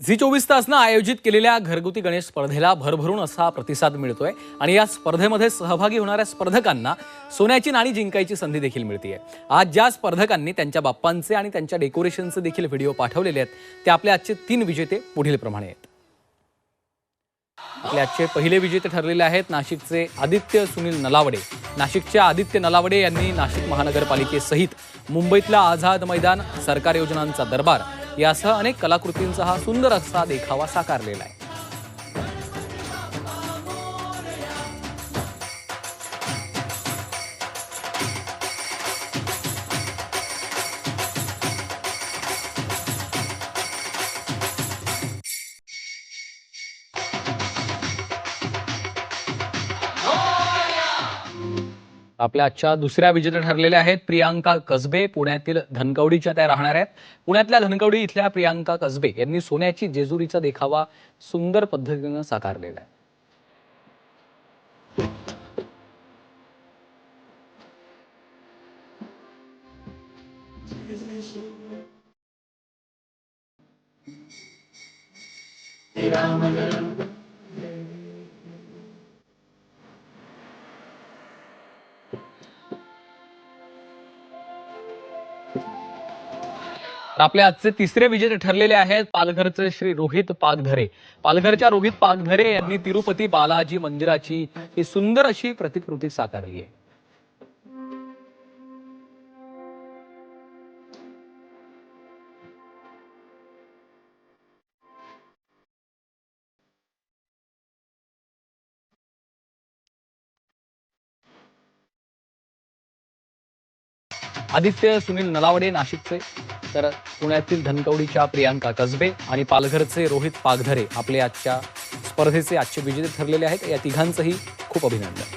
Zee चोवीस तासनं आयोजित केलेल्या घरगुती गणेश स्पर्धेला भरभरून असा प्रतिसाद मिळतोय आणि या स्पर्धेमध्ये सहभागी होणाऱ्या स्पर्धकांना सोन्याची नाणी जिंकायची संधी देखील मिळते आज ज्या स्पर्धकांनी त्यांच्या बाप्पांचे आणि त्यांच्या डेकोरेशनचे देखील व्हिडिओ पाठवलेले आहेत ते आपले आजचे तीन विजेते पुढील प्रमाणे आहेत. आपले आजचे पहिले विजेते ठरलेले आहेत नाशिकचे आदित्य सुनील नलावडे. नाशिकच्या आदित्य नलावडे यांनी नाशिक महानगरपालिकेसहित मुंबईतला आझाद मैदान सरकार योजनांचा दरबार यासह अनेक कलाकृतींचा हा सुंदर असा देखावा साकारलेला आहे. आपल्या आजच्या दुसऱ्या विजेत्या ठरलेल्या आहेत प्रियांका कसबे. पुण्यातील धनकवडीच्या त्या राहणार आहेत. पुण्यातल्या धनकवडी इथल्या प्रियांका कसबे यांनी सोन्याची जेजुरीचा देखावा सुंदर पद्धतीनं साकारलेला आहे. तर आपले आजचे तिसरे विजेते ठरलेले आहेत पालघरचे श्री रोहित पागधरे पालघरच्या रोहित पागधरे यांनी तिरुपती बालाजी मंदिराची ही सुंदर अशी प्रतिकृती साकारली आहे. आदित्य सुनील नलावडे नाशिकचे तर पुण्यातील धनकवडीच्या प्रियांका कसबे आणि पालघरचे रोहित पागधरे आपले आजच्या स्पर्धेचे आजचे विजेते ठरलेले आहेत. या तिघांचंही खूप अभिनंदन.